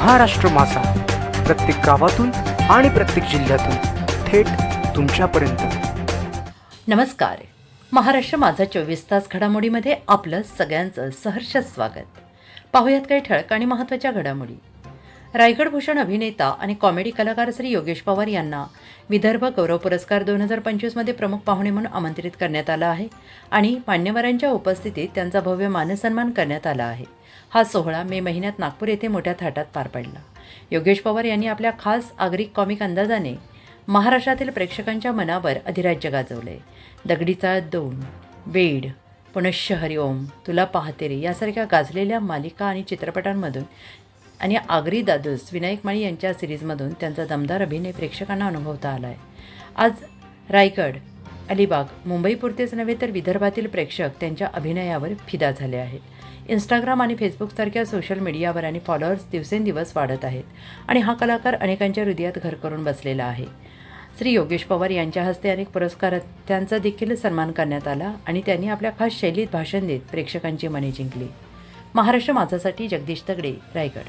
महाराष्ट्र माझा. प्रत्येक गावातून आणि प्रत्येक जिल्ह्यातून थेट तुमच्यापर्यंत. नमस्कार. महाराष्ट्र माझा चोवीस तास घडामोडीमध्ये आपलं सगळ्यांचं सहर्ष स्वागत. पाहुयात काही ठळक आणि महत्त्वाच्या घडामोडी. रायगड भूषण अभिनेता आणि कॉमेडी कलाकार श्री योगेश पवार यांना विदर्भ गौरव पुरस्कार दोन हजार पंचवीसमध्ये प्रमुख पाहुणे म्हणून आमंत्रित करण्यात आलं आहे आणि मान्यवरांच्या उपस्थितीत त्यांचा भव्य मानसन्मान करण्यात आला आहे. हा सोहळा मे महिन्यात नागपूर येथे मोठ्या थाटात पार पडला. योगेश पवार यांनी आपल्या खास आगरिक कॉमिक अंदाजाने महाराष्ट्रातील प्रेक्षकांच्या मनावर अधिराज्य गाजवले. दगडीचा दोन वेड पुनश्च हरिओम तुला पाहते रे यासारख्या गाजलेल्या मालिका आणि चित्रपटांमधून आणि आगरी दादूस विनायक माळी यांच्या सिरीजमधून त्यांचा दमदार अभिनय प्रेक्षकांना अनुभवता आला आहे आज रायगड अलिबाग मुंबईपुरतेच नव्हे तर विदर्भातील प्रेक्षक त्यांच्या अभिनयावर फिदा झाले आहेत. इंस्टाग्राम आणि फेसबुकसारख्या सोशल मीडियावर आणि फॉलोअर्स दिवसेंदिवस वाढत आहेत आणि हा कलाकार अनेकांच्या हृदयात घर करून बसलेला आहे. श्री योगेश पवार यांच्या हस्ते अनेक पुरस्कारांचा देखील सन्मान करण्यात आला आणि त्यांनी आपल्या खास शैलीत भाषण देत प्रेक्षकांची मने जिंकली. महाराष्ट्र माझासाठी जगदीश तगडे रायगड.